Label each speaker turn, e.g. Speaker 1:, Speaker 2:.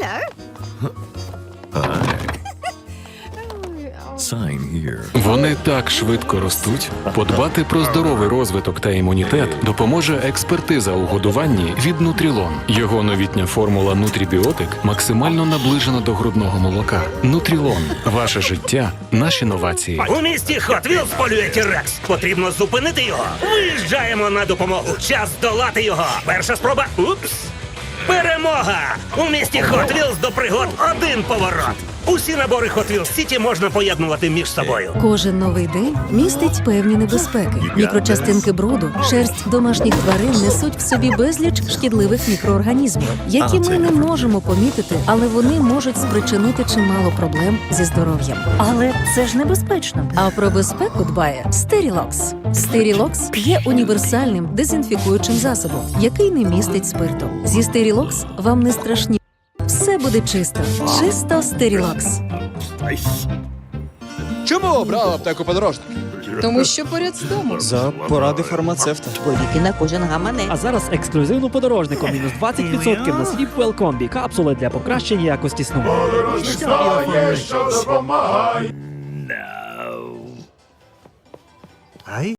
Speaker 1: Hello. Hi. Sign here. Вони так швидко ростуть. Подбати про здоровий розвиток та імунітет допоможе експертиза у годуванні від Нутрілон. Його новітня формула Нутрібіотик максимально наближена до грудного молока. Нутрілон, ваше життя, наші новації.
Speaker 2: У місті Хотвілс полює Тірекс. Потрібно зупинити його. Виїжджаємо на допомогу. Час долати його. Перша спроба. Упс. Перемога! У місті Hot Wheels до пригод один поворот. Усі набори Hot Wheels City можна поєднувати між собою.
Speaker 3: Кожен новий день містить певні небезпеки. Мікрочастинки бруду, шерсть домашніх тварин несуть в собі безліч шкідливих мікроорганізмів, які ми не можемо помітити, але вони можуть спричинити чимало проблем зі здоров'ям.
Speaker 4: Але це ж небезпечно.
Speaker 3: А про безпеку дбає Стерілокс. Стерілокс є універсальним дезінфікуючим засобом, який не містить спирту. Зі Стерілокс вам не страшні. Все буде чисто. Чисто Стерілокс.
Speaker 5: Чому обрав аптеку подорожник?
Speaker 6: Тому що поряд з домом.
Speaker 7: За поради фармацевта.
Speaker 8: Ліки на кожен гаманець.
Speaker 9: А зараз ексклюзивно подорожником мінус 20% на Sleepwell комбі капсули для покращення якості сну.